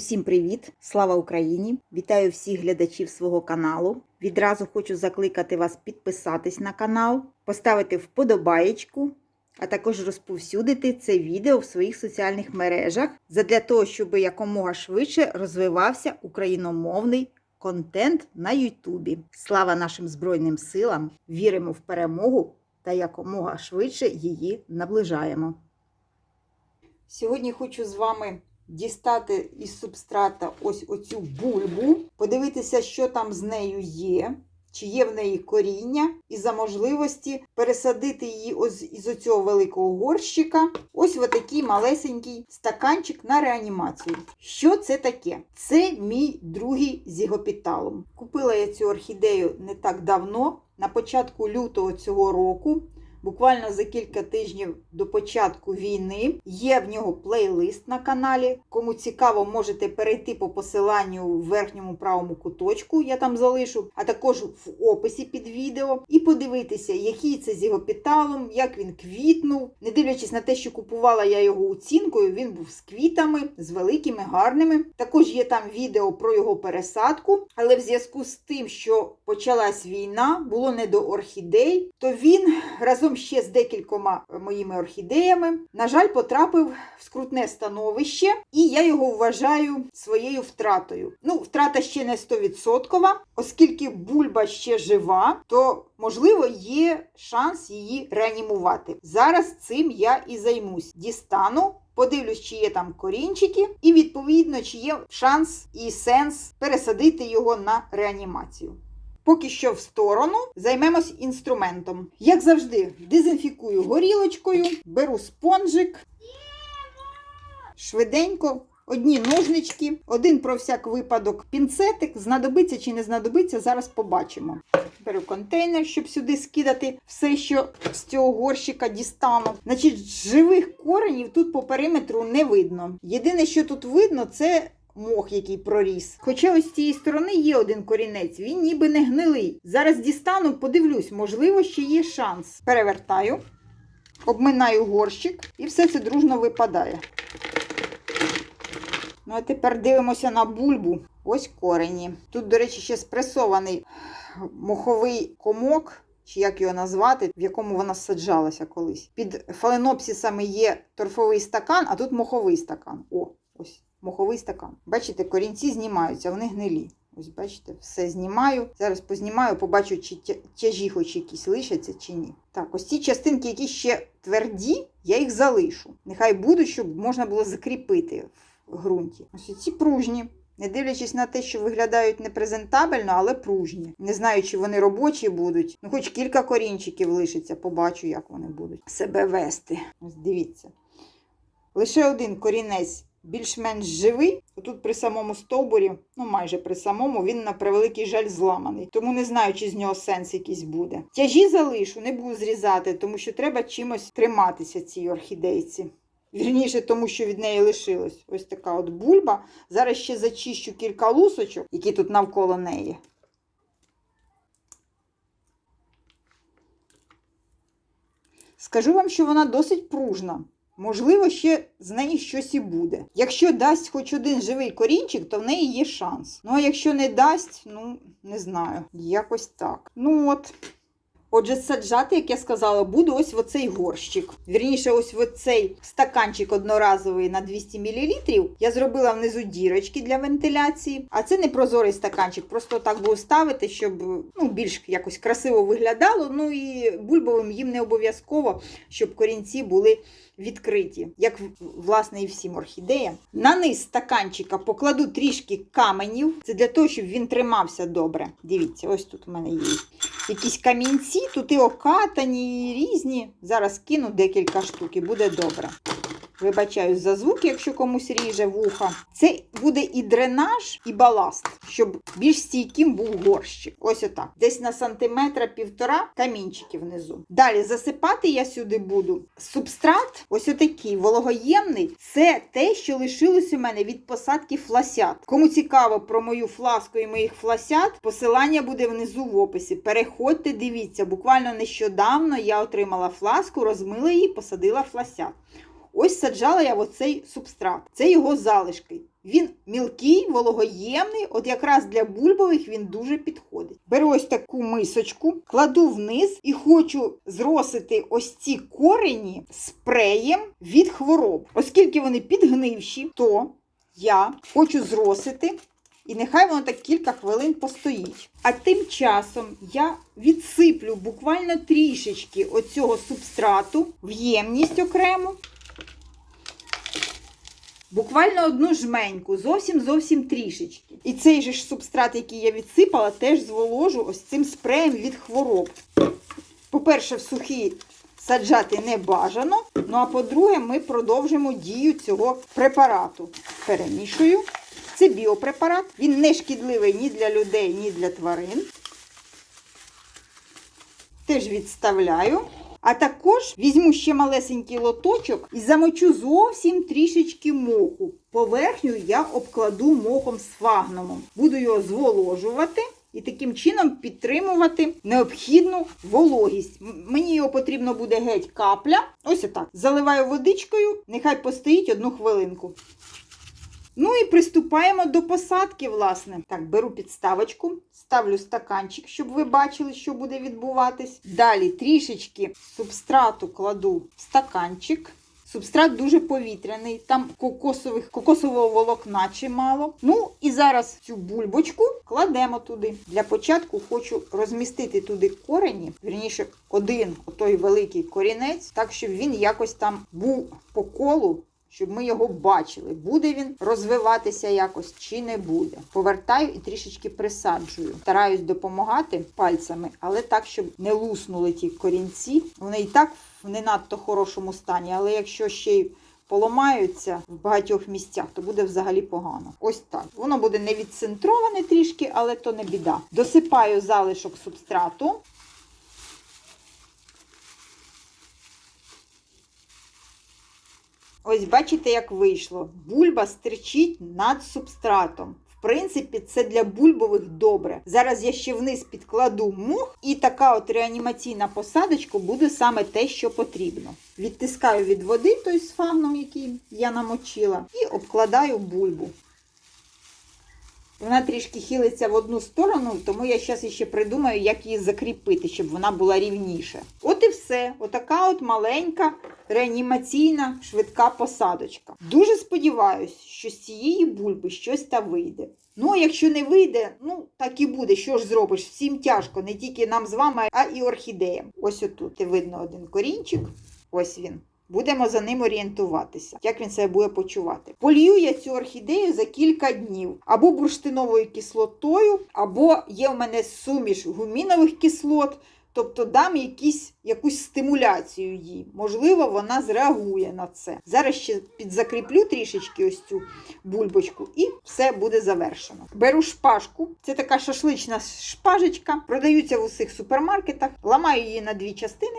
Усім привіт! Слава Україні! Вітаю всіх глядачів свого каналу. Відразу хочу закликати вас підписатись на канал, поставити вподобаєчку, а також розповсюдити це відео в своїх соціальних мережах задля того, щоб якомога швидше розвивався україномовний контент на Ютубі. Слава нашим Збройним силам! Віримо в перемогу та якомога швидше її наближаємо. Сьогодні хочу з вами дістати із субстрата ось оцю бульбу, подивитися, що там з нею є, чи є в неї коріння, і за можливості пересадити її ось із оцього великого горщика, ось такий малесенький стаканчик на реанімацію. Що це таке? Це мій другий зігопіталум. Купила я цю орхідею не так давно, на початку лютого цього року. Буквально за кілька тижнів до початку війни є в нього плейлист на каналі. Кому цікаво, можете перейти по посиланню в верхньому правому куточку, я там залишу, а також в описі під відео, і подивитися, який це з його піталом, як він квітнув. Не дивлячись на те, що купувала я його оцінкою, він був з квітами, з великими, гарними. Також є там відео про його пересадку, але в зв'язку з тим, що почалась війна, було не до орхідей, то він разом ще з декількома моїми орхідеями, на жаль, потрапив в скрутне становище, і я його вважаю своєю втратою. Ну, втрата ще не 100%, оскільки бульба ще жива, то можливо є шанс її реанімувати. Зараз цим я і займусь. Дістану. Подивлюсь, чи є там корінчики, і відповідно, чи є шанс і сенс пересадити його на реанімацію. Поки що в сторону займемось інструментом. Як завжди, дезінфікую горілочкою, беру спонжик, швиденько, одні ножнички, один про всяк випадок пінцетик. Знадобиться чи не знадобиться, зараз побачимо. Беру контейнер, щоб сюди скидати все, що з цього горщика дістану. Значить, живих коренів тут по периметру не видно. Єдине, що тут видно, це мох, який проріс. Хоча ось з цієї сторони є один корінець, він ніби не гнилий. Зараз дістану, подивлюсь, можливо, ще є шанс. Перевертаю, обминаю горщик і все це дружно випадає. Ну, а тепер дивимося на бульбу. Ось корені. Тут, до речі, ще спресований моховий комок. Чи як його назвати, в якому вона саджалася колись. Під фаленопсисами є торфовий стакан, а тут моховий стакан. О, ось моховий стакан. Бачите, корінці знімаються, вони гнилі. Ось, бачите, все знімаю. Зараз познімаю, побачу, чи тяжі хоч якісь лишаться, чи ні. Так, ось ці частинки, які ще тверді, я їх залишу. Нехай будуть, щоб можна було закріпити в ґрунті. Ось ці пружні. Не дивлячись на те, що виглядають непрезентабельно, але пружні. Не знаю, чи вони робочі будуть. Ну, хоч кілька корінчиків лишиться, побачу, як вони будуть себе вести. Ось дивіться. Лише один корінець більш-менш живий. Тут при самому стовбурі, ну майже при самому, він на превеликий жаль зламаний. Тому не знаю, чи з нього сенс якийсь буде. Тяжі залишу, не буду зрізати, тому що треба чимось триматися цій орхідейці. Вірніше, тому що від неї лишилось ось така от бульба. Зараз ще зачищу кілька лусочок, які тут навколо неї. Скажу вам, що вона досить пружна. Можливо, ще з неї щось і буде. Якщо дасть хоч один живий корінчик, то в неї є шанс. Ну, а якщо не дасть, ну, не знаю, якось так. Ну от. Отже, саджати, як я сказала, буду ось в оцей горщик. Вірніше, ось в оцей стаканчик одноразовий на 200 мл. Я зробила внизу дірочки для вентиляції. А це не прозорий стаканчик, просто так буду ставити, щоб ну, більш якось красиво виглядало. Ну і бульбовим їм не обов'язково, щоб корінці були відкриті, як власне і всім орхідеям. На низ стаканчика покладу трішки каменів. Це для того, щоб він тримався добре. Дивіться, ось тут у мене є якісь камінці, тут і окатані, і різні. Зараз кину декілька штук і буде добре. Вибачаюсь за звук, якщо комусь ріже вуха. Це буде і дренаж, і баласт, щоб більш стійким був горщик. Ось отак. Десь на сантиметра півтора камінчики внизу. Далі засипати я сюди буду. Субстрат, ось отакий вологоємний. Це те, що лишилось у мене від посадки фласят. Кому цікаво про мою фласку і моїх фласят, посилання буде внизу в описі. Переходьте, дивіться. Буквально нещодавно я отримала фласку, розмила її, посадила фласят. Ось саджала я в оцей субстрат. Це його залишки. Він мілкий, вологоємний, от якраз для бульбових він дуже підходить. Беру ось таку мисочку, кладу вниз і хочу зросити ось ці корені спреєм від хвороб. Оскільки вони підгнивші, то я хочу зросити. І нехай воно так кілька хвилин постоїть. А тим часом я відсиплю буквально трішечки оцього субстрату в ємність окремо. Буквально одну жменьку, зовсім зовсім трішечки. І цей же ж субстрат, який я відсипала, теж зволожу ось цим спреєм від хвороб. По-перше, в сухі саджати не бажано. Ну а по-друге, ми продовжимо дію цього препарату. Перемішую. Це біопрепарат. Він не шкідливий ні для людей, ні для тварин. Теж відставляю. А також візьму ще малесенький лоточок і замочу зовсім трішечки моху. Поверхню я обкладу мохом з фагнумом. Буду його зволожувати і таким чином підтримувати необхідну вологість. Мені його потрібно буде геть капля. Ось отак. Заливаю водичкою, нехай постоїть одну хвилинку. Ну і приступаємо до посадки, власне. Так, беру підставочку, ставлю стаканчик, щоб ви бачили, що буде відбуватись. Далі трішечки субстрату кладу в стаканчик. Субстрат дуже повітряний, там кокосових, кокосового волокна чимало. Ну і зараз цю бульбочку кладемо туди. Для початку хочу розмістити туди корені, вірніше, один отой великий корінець, так щоб він якось там був по колу щоб ми його бачили, буде він розвиватися якось чи не буде. Повертаю і трішечки присаджую. Стараюсь допомагати пальцями, але так, щоб не луснули ті корінці. Вони і так в не надто хорошому стані, але якщо ще й поламаються в багатьох місцях, то буде взагалі погано. Ось так. Воно буде не відцентроване трішки, але то не біда. Досипаю залишок субстрату. Ось бачите, як вийшло. Бульба стирчить над субстратом. В принципі, це для бульбових добре. Зараз я ще вниз підкладу мух, і така от реанімаційна посадочка буде саме те, що потрібно. Відтискаю від води той з фагном, який я намочила, і обкладаю бульбу. Вона трішки хилиться в одну сторону, тому я зараз ще придумаю, як її закріпити, щоб вона була рівніше. От і все. Отака от маленька реанімаційна швидка посадочка. Дуже сподіваюся, що з цієї бульби щось та вийде. Ну, а якщо не вийде, ну так і буде. Що ж зробиш? Всім тяжко, не тільки нам з вами, а і орхідеям. Ось отут видно один корінчик. Ось він. Будемо за ним орієнтуватися, як він себе буде почувати. Полью я цю орхідею за кілька днів або бурштиновою кислотою, або є в мене суміш гумінових кислот, тобто дам якісь, якусь стимуляцію їй. Можливо, вона зреагує на це. Зараз ще підзакріплю трішечки ось цю бульбочку, і все буде завершено. Беру шпажку, це така шашлична шпажечка, продаються в усіх супермаркетах, ламаю її на дві частини.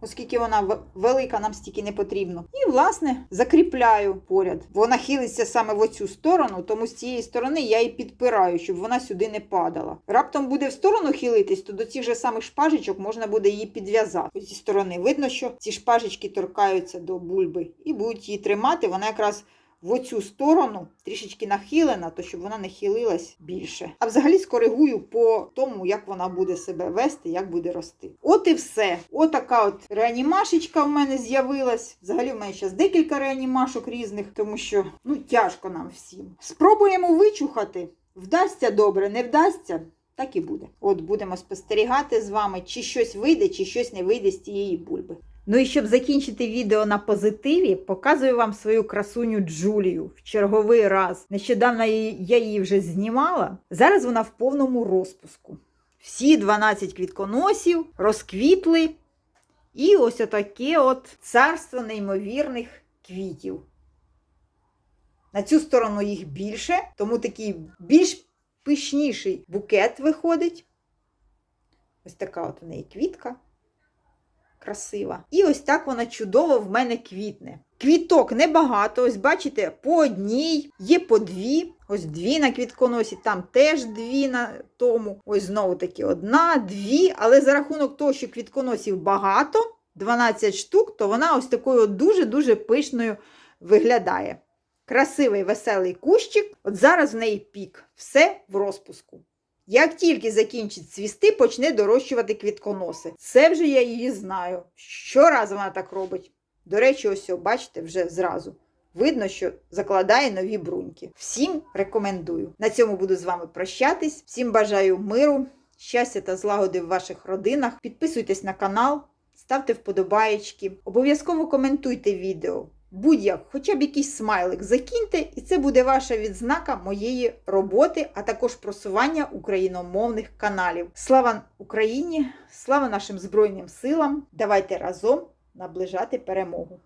Оскільки вона велика, нам стільки не потрібно. І, власне, закріпляю поряд. Вона хилиться саме в оцю сторону, тому з цієї сторони я її підпираю, щоб вона сюди не падала. Раптом буде в сторону хилитись, то до цих же самих шпажечок можна буде її підв'язати. Зі сторони видно, що ці шпажечки торкаються до бульби і будуть її тримати. Вона якраз в оцю сторону трішечки нахилена, то щоб вона не хилилась більше. А взагалі скоригую по тому, як вона буде себе вести, як буде рости. От і все. Отака от реанімашечка в мене з'явилась. Взагалі в мене зараз декілька реанімашок різних, тому що ну тяжко нам всім. Спробуємо вичухати. Вдасться добре, не вдасться. Так і буде. От будемо спостерігати з вами, чи щось вийде, чи щось не вийде з цієї бульби. Ну і щоб закінчити відео на позитиві, показую вам свою красуню Джулію в черговий раз. Нещодавно я її вже знімала. Зараз вона в повному розпуску. Всі 12 квітконосів розквітли. І ось отаке от царство неймовірних квітів. На цю сторону їх більше, тому такий більш пишніший букет виходить. Ось така от у неї квітка. Красива. І ось так вона чудово в мене квітне. Квіток небагато, ось бачите, по одній, є по дві. Ось дві на квітконосі, там теж дві на тому. Ось знову таки одна, дві. Але за рахунок того, що квітконосів багато, 12 штук, то вона ось такою дуже-дуже пишною виглядає. Красивий веселий кущик. От зараз в неї пік. Все в розпуску. Як тільки закінчить цвісти, почне дорощувати квітконоси. Це вже я її знаю. Щоразу вона так робить. До речі, ось, бачите, вже зразу. Видно, що закладає нові бруньки. Всім рекомендую. На цьому буду з вами прощатись. Всім бажаю миру, щастя та злагоди в ваших родинах. Підписуйтесь на канал, ставте вподобаєчки. Обов'язково коментуйте відео. Будь-як, хоча б якийсь смайлик закиньте, і це буде ваша відзнака моєї роботи, а також просування україномовних каналів. Слава Україні! Слава нашим Збройним силам! Давайте разом наближати перемогу!